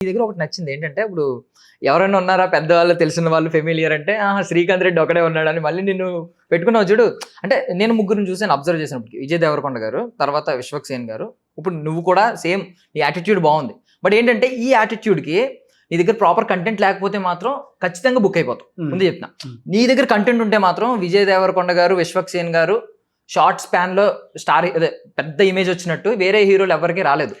ఈ దగ్గర ఒకటి నచ్చింది. ఏంటంటే ఇప్పుడు ఎవరైనా ఉన్నారా? పెద్దవాళ్ళు తెలిసిన వాళ్ళు ఫెమిలియర్ అంటే ఆహా శ్రీకాంత్ రెడ్డి ఒకడే ఉన్నాడని మళ్ళీ నిన్ను పెట్టుకున్నావు చూడు. అంటే నేను ముగ్గురిని చూసాను అబ్జర్వ్ చేసినప్పటికి. విజయ్ దేవరకొండ గారు తర్వాత విశ్వక్సేన్ గారు. ఇప్పుడు నువ్వు కూడా సేమ్ నీ యాటిట్యూడ్ బాగుంది. బట్ ఏంటంటే ఈ యాటిట్యూడ్కి నీ దగ్గర ప్రాపర్ కంటెంట్ లేకపోతే మాత్రం ఖచ్చితంగా బుక్ అయిపోతావు. ఉమ్. ముందు చెప్తున్నా. నీ దగ్గర కంటెంట్ ఉంటే మాత్రం విజయ్ దేవరకొండ గారు విశ్వక్సేన్ గారు షార్ట్ స్పాన్లో స్టార్ అదే పెద్ద ఇమేజ్ వచ్చినట్టు వేరే హీరోలు ఎవరికి రాలేదు.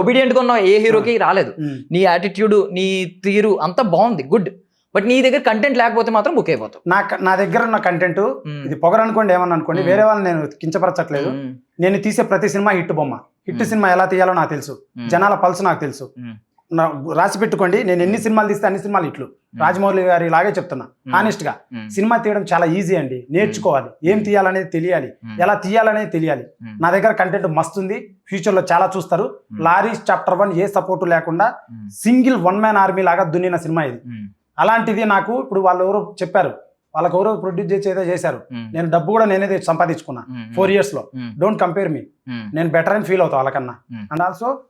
ఒబీడియంట్గా ఉన్న ఏ హీరోకి రాలేదు. నీ యాటిట్యూడ్ నీ తీరు అంతా బాగుంది గుడ్ బట్ నీ దగ్గర కంటెంట్ లేకపోతే మాత్రం బుక్ అయిపోతావు నా నా దగ్గర ఉన్న కంటెంట్. ఇది పొగరు అనుకోండి ఏమన్నా అనుకోండి. వేరే వాళ్ళని నేను కించపరచట్లేదు. నేను తీసే ప్రతి సినిమా హిట్ బొమ్మ హిట్. సినిమా ఎలా తీయాలో నాకు తెలుసు. జనాల పల్స్ నాకు తెలుసు రాసి పెట్టుకోండి నేను ఎన్ని సినిమాలు తీస్తే అన్ని సినిమాలు ఇట్లు రాజమౌళి గారి లాగే చెప్తున్నా. హానెస్ట్గా. సినిమా తీయడం చాలా ఈజీ అండి నేర్చుకోవాలి ఏం తీయాలనేది తెలియాలి. ఎలా తీయాలనేది తెలియాలి. నా దగ్గర కంటెంట్ మస్తు ఉంది ఫ్యూచర్లో చాలా చూస్తారు. లారీస్ చాప్టర్ వన్ ఏ సపోర్ట్ లేకుండా. సింగిల్ వన్ మ్యాన్ ఆర్మీ లాగా దున్నిన సినిమా ఇది. అలాంటిది నాకు ఇప్పుడు వాళ్ళు ఎవరో చెప్పారు వాళ్ళకి ఎవరో ప్రొడ్యూస్ చేసి ఏదో చేశారు. నేను డబ్బు కూడా నేనే సంపాదించుకున్నా. ఫోర్ ఇయర్స్లో. Don't compare me. నేను బెటర్ అని ఫీల్ అవుతా వాళ్ళకన్నా. అండ్ ఆల్సో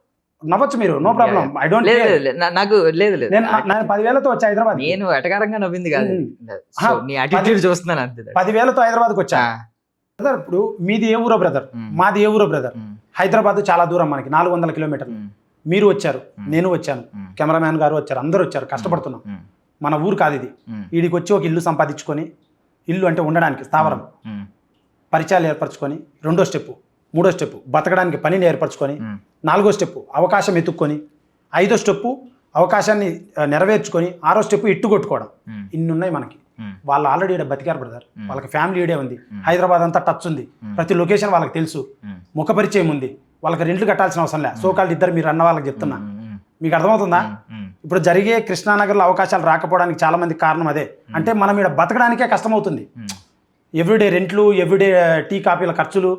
నవ్వచ్చు మీరు నో ప్రాబ్లం ఐ డోంట్ లేదు నాకు లేదు లేదు నేను పదివేలతో వచ్చా హైదరాబాద్ నేను ఎటకారంగా నవ్వింది కాదు నీ యాటిట్యూడ్ చూస్తున్నాను అంతే పదివేలతో హైదరాబాద్కి వచ్చా. బ్రదర్ ఇప్పుడు మీది ఏ ఊరో బ్రదర్. మాది ఏ ఊరో బ్రదర్. హైదరాబాద్ చాలా దూరం మనకి నాలుగు వందల కిలోమీటర్లు. మీరు వచ్చారు. నేను వచ్చాను. కెమెరామ్యాన్ గారు వచ్చారు అందరూ వచ్చారు కష్టపడుతున్నాం. మన ఊరు కాదు ఇది. వీడికి వచ్చి ఒక ఇల్లు సంపాదించుకొని ఇల్లు అంటే ఉండడానికి స్థావరం. పరిచయాలు ఏర్పరచుకొని రెండో స్టెప్ మూడో స్టెప్ బతకడానికి పనిని ఏర్పరచుకొని. నాలుగో స్టెప్ అవకాశం ఎత్తుక్కొని ఐదో స్టెప్ అవకాశాన్ని నెరవేర్చుకొని ఆరో స్టెప్ ఇట్టు కొట్టుకోవడం. ఇన్ని ఉన్నాయి మనకి. వాళ్ళు ఆల్రెడీ ఈడ బతికారు బ్రదర్. వాళ్ళకి ఫ్యామిలీ ఈడే ఉంది. హైదరాబాద్ అంతా టచ్ ఉంది. ప్రతి లొకేషన్ వాళ్ళకి తెలుసు. ముఖ పరిచయం ఉంది వాళ్ళకి రెంట్లు కట్టాల్సిన అవసరం లే సో కాళ్ళు ఇద్దరు మీరు అన్న వాళ్ళకి చెప్తున్నా. మీకు అర్థమవుతుందా. ఇప్పుడు జరిగే కృష్ణానగర్లో అవకాశాలు రాకపోవడానికి చాలా మంది కారణం అదే అంటే మనం ఇక్కడ బతకడానికే కష్టమవుతుంది. ఎవ్రీడే రెంట్లు ఎవ్రీడే టీ కాపీల ఖర్చులు.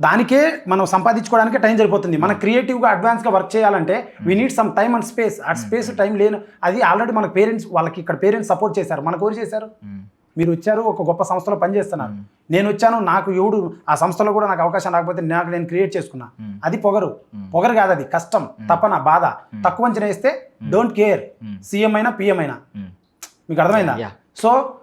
దానికే మనం సంపాదించుకోవడానికే టైం సరిపోతుంది. మనం క్రియేటివ్గా అడ్వాన్స్గా వర్క్ చేయాలంటే we need some time and space ఆ స్పేస్ టైం లేను అది ఆల్రెడీ మన పేరెంట్స్ వాళ్ళకి ఇక్కడ పేరెంట్స్ సపోర్ట్ చేశారు. మనకు ఎవరు చేశారు? ఉమ్. మీరు వచ్చారు ఒక గొప్ప సంస్థలో పనిచేస్తున్నారు. నేను వచ్చాను నాకు ఎవడు ఆ సంస్థలో కూడా నాకు అవకాశం రాకపోతే నాకు నేను క్రియేట్ చేసుకున్నా. అది పొగరు. పొగరు కాదు అది. కష్టం తపన బాధ. తక్కువ అంచనా వేస్తే డోంట్ కేర్. సీఎం అయినా పిఎం అయినా. మీకు అర్థమైందా. సో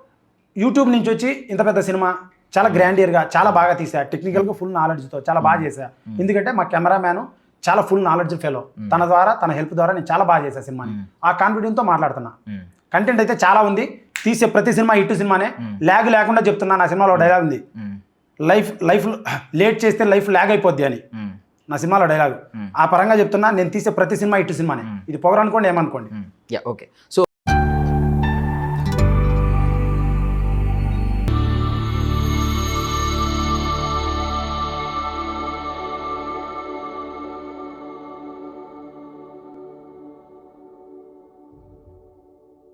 యూట్యూబ్ నుంచి వచ్చి ఇంత పెద్ద సినిమా చాలా గ్రాండియర్గా చాలా బాగా తీసా. టెక్నికల్గా ఫుల్ నాలెడ్జ్తో చాలా బాగా చేశా ఎందుకంటే మా కెమెరామ్యాన్ చాలా ఫుల్ నాలెడ్జ్ ఫెలో తన ద్వారా తన హెల్ప్ ద్వారా నేను చాలా బాగా చేశా సినిమాని. ఆ కాన్ఫిడెన్స్తో మాట్లాడుతున్నా. కంటెంట్ అయితే చాలా ఉంది. తీసే ప్రతి సినిమా హిట్ సినిమానే. ల్యాగ్ లేకుండా చెప్తున్నా నా సినిమాలో డైలాగ్ ఉంది. లైఫ్ లైఫ్ లేట్ చేస్తే లైఫ్ ల్యాగ్ అయిపోద్ది అని. నా సినిమాలో డైలాగ్. ఆ పరంగా చెప్తున్నా నేను తీసే ప్రతి సినిమా హిట్ సినిమానే. ఇది పొగరనుకోండి ఏమనుకోండి. Ya okay so